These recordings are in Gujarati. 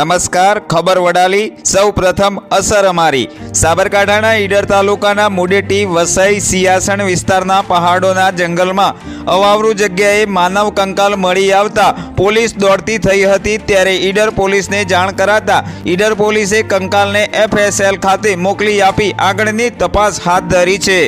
નમસ્કાર, ખબર વડાલી સૌ પ્રથમ અસર અમારી સાબરકાંઠાના ઈડર તાલુકાના મુડેટી, વસઈ, સિયાસણ વિસ્તારના પહાડોના જંગલમાં અવાવરૂ જગ્યાએ માનવ કંકાલ મળી આવતા પોલીસ દોડતી થઈ હતી ત્યારે ઈડર પોલીસને જાણ કરાતા ઈડર પોલીસે કંકાલને એફએસએલ ખાતે મોકલી આપી આગળની તપાસ હાથ ધરી છે.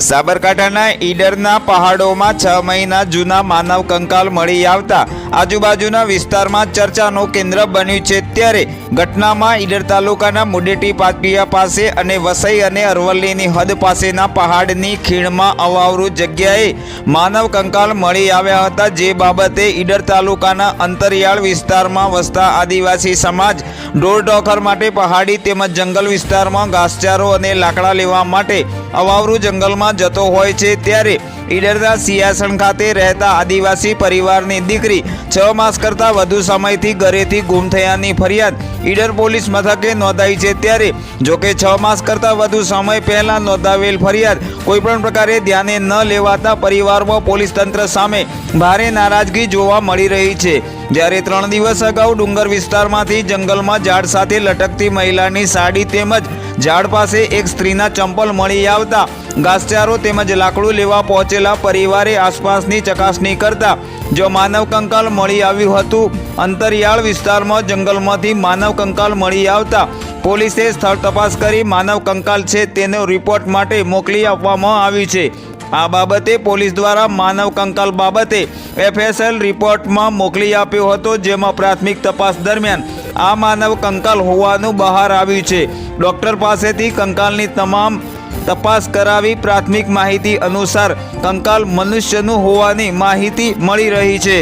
સાબરકાંઠાના ઈડરના પહાડોમાં છ મહિના જૂના માનવ કંકાલ મળી આવતા આજુબાજુના વિસ્તારમાં ચર્ચાનું કેન્દ્ર બન્યું છે. ત્યારે ઘટનામાં ઈડર તાલુકાના મુડેટી પાટિયા પાસે અને વસઈ અને અરવલ્લીની હદ પાસેના પહાડની ખીણમાં અવાવરૂ જગ્યાએ માનવ કંકાલ મળી આવ્યા હતા. જે બાબતે ઈડર તાલુકાના અંતરિયાળ વિસ્તારમાં વસતા આદિવાસી સમાજ ઢોરઢોખર માટે પહાડી તેમજ જંગલ વિસ્તારમાં ઘાસચારો અને લાકડા લેવા માટે અવાવરૂ જંગલમાં જતો હોય છે. ત્યારે ઈડરના સિયાસણ ખાતે રહેતા આદિવાસી પરિવારની દીકરી છ માસ કરતાં વધુ સમયથી ઘરેથી ગુમ થયાની ફરિયાદ ઈડર પોલીસ મથકે નોંધાઈ છે ત્યારે જોકે છ માસ કરતાં વધુ સમય પહેલાં નોંધાવેલ ફરિયાદ કોઈપણ પ્રકારે ધ્યાને ન લેવાતા પરિવારમાં પોલીસ તંત્ર સામે ભારે નારાજગી જોવા મળી રહી છે. જ્યારે ત્રણ દિવસ અગાઉ ડુંગર વિસ્તારમાંથી જંગલમાં ઝાડ સાથે લટકતી મહિલાની સાડી તેમજ ઝાડ પાસે એક સ્ત્રીના ચંપલ મળી આવતા ઘાસચારો તેમજ લાકડું લેવા પહોંચેલા પરિવારે આસપાસની ચકાસણી કરતા જો માનવ કંકાલ મળી આવ્યું હતું, અંતરિયાળ વિસ્તારમાં જંગલમાંથી માનવ કંકાલ મળી આવતા પોલીસે સ્થળ તપાસ કરી માનવ કંકાલ છે તેનો રિપોર્ટ માટે મોકલી આપવામાં આવ્યું છે. આ બાબતે પોલીસ દ્વારા માનવ કંકાલ બાબતે એફએસએલ રિપોર્ટમાં મોકલી આપ્યો હતો, જેમાં પ્રાથમિક તપાસ દરમિયાન આ માનવ કંકાલ હોવાનું બહાર આવ્યું છે. ડોક્ટર પાસેથી કંકાલની તમામ તપાસ કરાવી પ્રાથમિક માહિતી અનુસાર કંકાલ મનુષ્યનું હોવાની માહિતી મળી રહી છે.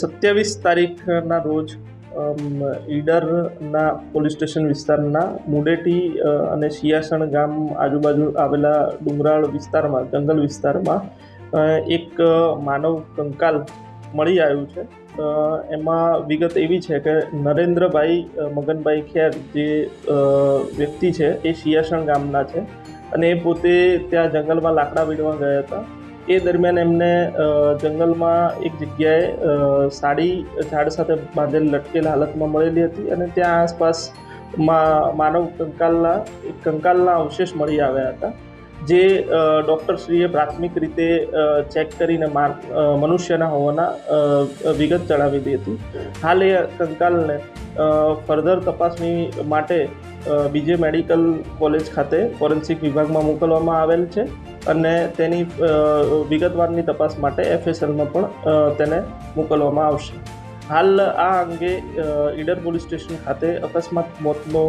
સત્યાવીસ તારીખના રોજ ઈડરના પોલીસ સ્ટેશન વિસ્તારના મુડેટી અને સિયાસણ ગામ આજુબાજુ આવેલા ડુંગરાળ વિસ્તારમાં, જંગલ વિસ્તારમાં એક માનવ કંકાલ મળી આવ્યું છે. એમાં વિગત એવી છે કે નરેન્દ્રભાઈ મગનભાઈ ખેર જે વ્યક્તિ છે એ શિયાસણ ગામના છે અને એ પોતે ત્યાં જંગલમાં લાકડા વીણવા ગયા હતા. એ દરમિયાન એમને જંગલમાં એક જગ્યાએ સાડી, ઝાડ સાથે બાંધેલ લટકેલ હાલતમાં મળેલી હતી અને ત્યાં આસપાસ માનવ કંકાલના કંકાલના અવશેષ મળી આવ્યા હતા. જે ડૉક્ટરશ્રીએ પ્રાથમિક રીતે ચેક કરીને માન મનુષ્યના હોવાના વિગત જણાવી દી હતી. હાલ એ કંકાલને ફર્ધર તપાસણી માટે બીજે મેડિકલ કોલેજ ખાતે ફોરેન્સિક વિભાગમાં મોકલવામાં આવેલ છે અને તેની વિગતવારની તપાસ માટે એફએસએલમાં પણ તેને મોકલવામાં આવશે. હાલ આ અંગે ઈડર પોલીસ સ્ટેશન ખાતે અકસ્માત મોતનો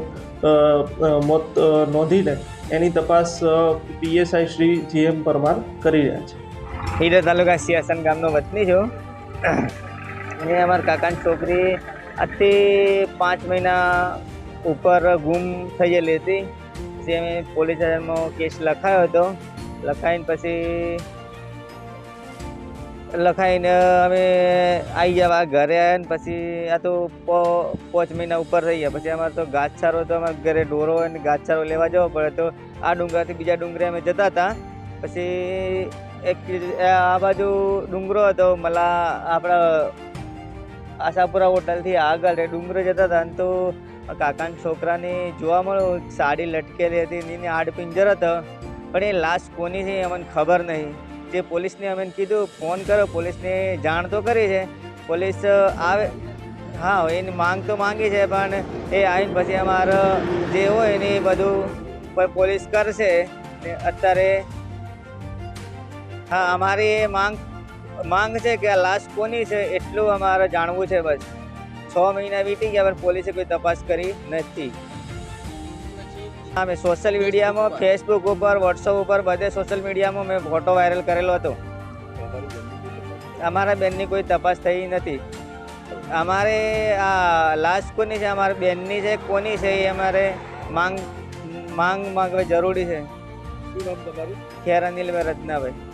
મોત નોંધીને એની તપાસ પીએસઆઈ શ્રી જીએમ પરમાર કરી રહ્યા છે. ઈડર તાલુકા સિયાસન ગામનો વતની છું. અને અમારા કાકાની છોકરી આજથી પાંચ મહિના ઉપર ગુમ થઈ ગયેલી હતી. જે પોલીસ સ્ટેશનમાં કેસ લખાયો હતો. લખાઈને પછી લખાઈને અમે આવી જવા ઘરે આવ્યા ને પછી આ તો પાંચ મહિના ઉપર થઈ ગયા. પછી અમારે તો ઘાસચારો તો અમારે ઘરે ઢોરો હોય ને ઘાસચારો લેવા જવો પડે તો આ ડુંગરાથી બીજા ડુંગરે અમે જતા હતા. પછી એક આ બાજુ ડુંગરો હતો, મલા આપણા આશાપુરા હોટલથી આગળ ડુંગરો જતા હતા ને તો કાકાના છોકરાને જોવા મળ્યું. સાડી લટકેલી હતી ને એની આડ પિંજર હતો. પણ એ લાશ કોની છે અમને ખબર નહીં. જે પોલીસને અમે કીધું, ફોન કરો પોલીસને જાણ તો કરી છે. પોલીસ આવે. હા, એની માંગ તો માંગી છે, પણ એ આવીને પછી અમારે જે હોય ને એ બધું પોલીસ કરશે. ને અત્યારે, હા, અમારી એ માંગ માંગ છે કે આ લાશ કોની છે એટલું અમારે જાણવું છે બસ. છ મહિના વીતી ગયા, પણ પોલીસે કોઈ તપાસ કરી નથી. હા મેં સોશિયલ મીડિયામાં ફેસબુક ઉપર વોટ્સઅપ ઉપર બધે સોશિયલ મીડિયામાં મેં ફોટો વાયરલ કરેલો હતો. અમારા બેનની કોઈ તપાસ થઈ નથી. અમારે આ લાશ કોની છે? અમારા બેનની છે કોની છે એ અમારે માંગ માંગ માંગવી જરૂરી છે. ખેર અનિલભાઈ રત્નાભાઈ.